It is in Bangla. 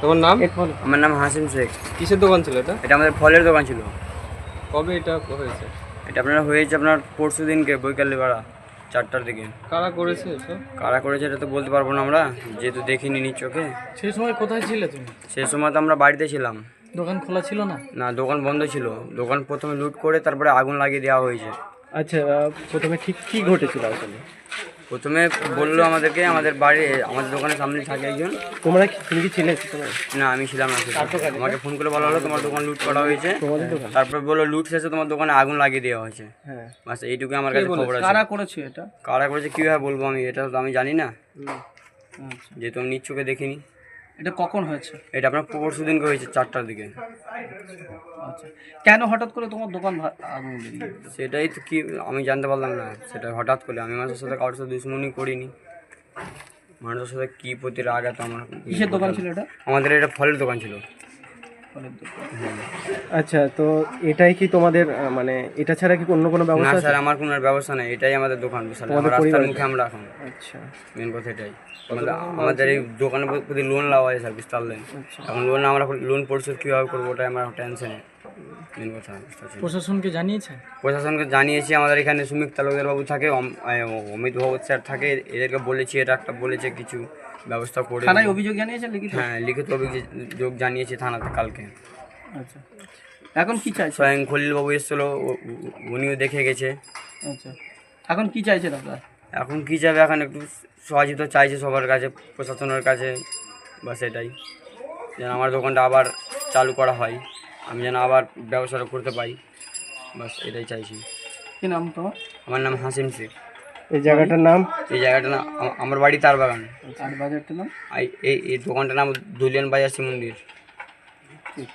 তোমার নাম? আমার নাম হাসিম শেখ। কিসের দোকান ছিল এটা? এটা আমাদের ফলের দোকান ছিল। কবে এটা হয়েছে? এটা আপনার হয়েছে আপনার পরশু দিনকে বৈকালে বেড়া চারটার দিকে। কারা করেছে কারা করেছে এটা তো বলতে পারব না আমরা যেহেতু দেখিনি নি চোখে। সেই সময় কোথায় ছিলে তুমি? সেই সময় তো আমরা বাড়িতে ছিলাম। দোকান খোলা ছিল না? না দোকান বন্ধ ছিল। দোকান প্রথমে লুট করে তারপরে আগুন লাগিয়ে দেওয়া হয়েছে। আচ্ছা প্রথমে ঠিক কি ঘটেছিল আসলে? প্রথমে বলল আমাদেরকে আমাদের বাড়ি আমাদের দোকানের সামনে থাকে একজন। তোমরা তুমি কি ছিলে? না আমি ছিলাম না। আমাকে ফোন করে বলা হলো তোমার দোকান লুট করা হয়েছে। তারপর বলল লুট শেষে তোমার দোকানে আগুন লাগিয়ে দেওয়া হয়েছে। হ্যাঁ। বাস এইটুকু আমার কাছে খবর আছে। কারা করেছে এটা? কারা করেছে কীভাবে বলব আমি? এটা তো আমি জানি না। যে আমি নিজ চোখে দেখিনি। এটা কখন হয়েছে? এটা আপনার পরশু দিনকে হয়েছে চারটার দিকে। আচ্ছা। কেন হঠাৎ করে তোমার দোকান ভা- আগুন লেগে গেল? সেটাই তো কি আমি জানতে পারলাম না। সেটা হঠাৎ করে আমি মানুষের সাথে কারোর সাথে দুশ্মনী করিনি। মানুষের সাথে কী প্রতি রাগ এত আমার কিসের দোকান ছিল এটা? আমাদের এটা ফলের দোকান ছিল। ফলের দোকান আচ্ছা তো এটাই কি তোমাদের আহ, মানে এটা ছাড়া কি অন্য কোনো না ব্যবস্থা আছে? স্যার আমার কোনো আর ব্যবস্থা নেই। এটাই আমাদের দোকান বিশাল। আমার রাস্তার মুখে আমরা এখন। আচ্ছা। মেন কথা এটাই। আমাদের আমাদের এই দোকানের প্রতি লোন নেওয়া হয় স্যার বিস্তার লেন এখন লোন আমরা লোন পরিশোধ কীভাবে করব ওটাই আমার টেনশনে মেন কথা। প্রশাসনকে জানিয়েছে? প্রশাসনকে জানিয়েছি আমাদের এখানে সুমিত তালুকদার বাবু থাকে অম- অমিত ভগত স্যার থাকে এদেরকে বলেছি এটা একটা বলেছে কিছু ব্যবস্থা করে থানায় অভিযোগ জানিয়েছে লিখিত? হ্যাঁ লিখিত অভিযোগ জানিয়েছি থানাতে কালকে। আচ্ছা। এখন কি চাইছে? স্বয়ং খলিল বাবু এসেছিল উনিও দেখে গেছে। আচ্ছা। এখন কি চাইছেন আপনারা এখন কী যাবে এখন একটু সহযোগিতা চাইছে সবার কাছে প্রশাসনের কাছে বা সেটাই। যেন আমার দোকানটা আবার চালু করা হয়। আমি যেন আবার ব্যবসাটা করতে পারি। বাস এটাই চাইছি। কি নাম তোমার? আমার নাম হাসিম শেখ। এই জায়গাটার নাম? এই জায়গাটার নাম আমার বাড়ি তার বাগান। তার বাজারটার নাম? এই এই দোকানটার নাম দুলিয়ান বাজার শ্রী মন্দির